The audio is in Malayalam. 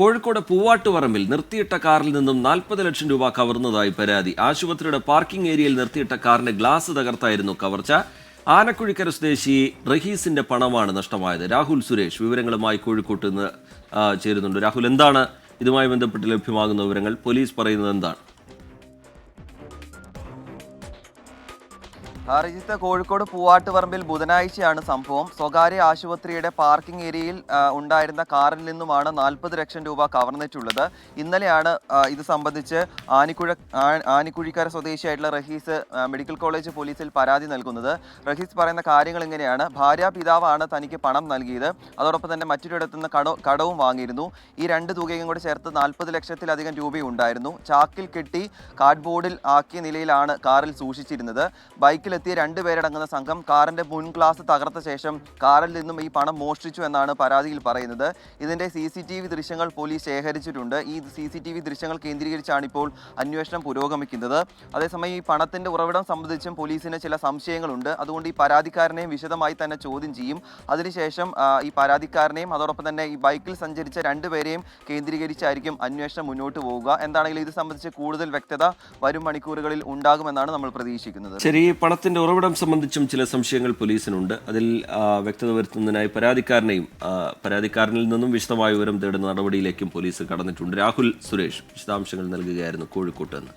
കോഴിക്കോട് പൂവാട്ടുപറമ്പിൽ നിർത്തിയിട്ട കാറിൽ നിന്നും നാൽപ്പത് ലക്ഷം രൂപ കവർന്നതായി പരാതി. ആശുപത്രിയുടെ പാർക്കിംഗ് ഏരിയയിൽ നിർത്തിയിട്ട കാറിന്റെ ഗ്ലാസ് തകർത്തായിരുന്നു കവർച്ച. ആനക്കുഴിക്കര സ്വദേശി റഹീസിന്റെ പണമാണ് നഷ്ടമായത്. രാഹുൽ സുരേഷ് വിവരങ്ങളുമായി കോഴിക്കോട്ട് നിന്ന് ചേരുന്നുണ്ട്. രാഹുൽ എന്താണ് ഇതുമായി ബന്ധപ്പെട്ട് ലഭ്യമാകുന്ന വിവരങ്ങൾ? പോലീസ് പറയുന്നത് എന്താണ്? ഹർജിത്ത് കോഴിക്കോട് പൂവാട്ടുപറമ്പിൽ ബുധനാഴ്ചയാണ് സംഭവം. സ്വകാര്യ ആശുപത്രിയുടെ പാർക്കിംഗ് ഏരിയയിൽ ഉണ്ടായിരുന്ന കാറിൽ നിന്നുമാണ് നാൽപ്പത് ലക്ഷം രൂപ കവർന്നിട്ടുള്ളത്. ഇന്നലെയാണ് ഇത് സംബന്ധിച്ച് ആനിക്കുഴ ആനിക്കുഴിക്കര സ്വദേശിയായിട്ടുള്ള റഹീസ് മെഡിക്കൽ കോളേജ് പോലീസിൽ പരാതി നൽകുന്നത്. റഹീസ് പറയുന്ന കാര്യങ്ങൾ ഇങ്ങനെയാണ്. ഭാര്യ പിതാവാണ് തനിക്ക് പണം നൽകിയത്. അതോടൊപ്പം തന്നെ മറ്റൊരിടത്തു നിന്ന് കട കടവും വാങ്ങിയിരുന്നു. ഈ രണ്ട് തുകയും കൂടി ചേർത്ത് നാൽപ്പത് ലക്ഷത്തിലധികം രൂപയുണ്ടായിരുന്നു ചാക്കിൽ കെട്ടി കാർഡ്ബോർഡിൽ ആക്കിയ നിലയിലാണ് കാറിൽ സൂക്ഷിച്ചിരുന്നത്. ബൈക്കിലെത്തിയ രണ്ടുപേരടങ്ങുന്ന സംഘം കാറിന്റെ മുൻ ഗ്ലാസ് തകർത്ത ശേഷം കാറിൽ നിന്നും ഈ പണം മോഷ്ടിച്ചു എന്നാണ് പരാതിയിൽ പറയുന്നത്. ഇതിന്റെ സി സി ടി വി ദൃശ്യങ്ങൾ പോലീസ് ശേഖരിച്ചിട്ടുണ്ട്. ഈ സി സി ടി വി ദൃശ്യങ്ങൾ കേന്ദ്രീകരിച്ചാണ് ഇപ്പോൾ അന്വേഷണം പുരോഗമിക്കുന്നത്. അതേസമയം ഈ പണത്തിന്റെ ഉറവിടം സംബന്ധിച്ചും പോലീസിന് ചില സംശയങ്ങളുണ്ട്. അതുകൊണ്ട് ഈ പരാതിക്കാരനെയും വിശദമായി തന്നെ ചോദ്യം ചെയ്യും. അതിനുശേഷം ഈ പരാതിക്കാരനെയും അതോടൊപ്പം തന്നെ ഈ ബൈക്കിൽ സഞ്ചരിച്ച രണ്ടുപേരെയും കേന്ദ്രീകരിച്ചായിരിക്കും അന്വേഷണം മുന്നോട്ട് പോവുക. എന്താണെങ്കിലും ഇത് സംബന്ധിച്ച് കൂടുതൽ വ്യക്തത വരും മണിക്കൂറുകളിൽ ഉണ്ടാകുമെന്നാണ് നമ്മൾ പ്രതീക്ഷിക്കുന്നത്. ശരി ഈ പണത്തിന്റെ ഉറവിടം സംബന്ധിച്ചും ചില സംശയങ്ങൾ പോലീസിനുണ്ട്. അതിൽ വ്യക്തത വരുത്തുന്നതിനായി പരാതിക്കാരനെയും പരാതിക്കാരനിൽ നിന്നും വിശദമായ വിവരം തേടുന്ന നടപടിയിലേക്കും പോലീസ് കടന്നിട്ടുണ്ട്. രാഹുൽ സുരേഷ് വിശദാംശങ്ങൾ നൽകുകയായിരുന്നു കോഴിക്കോട്ട് നിന്ന്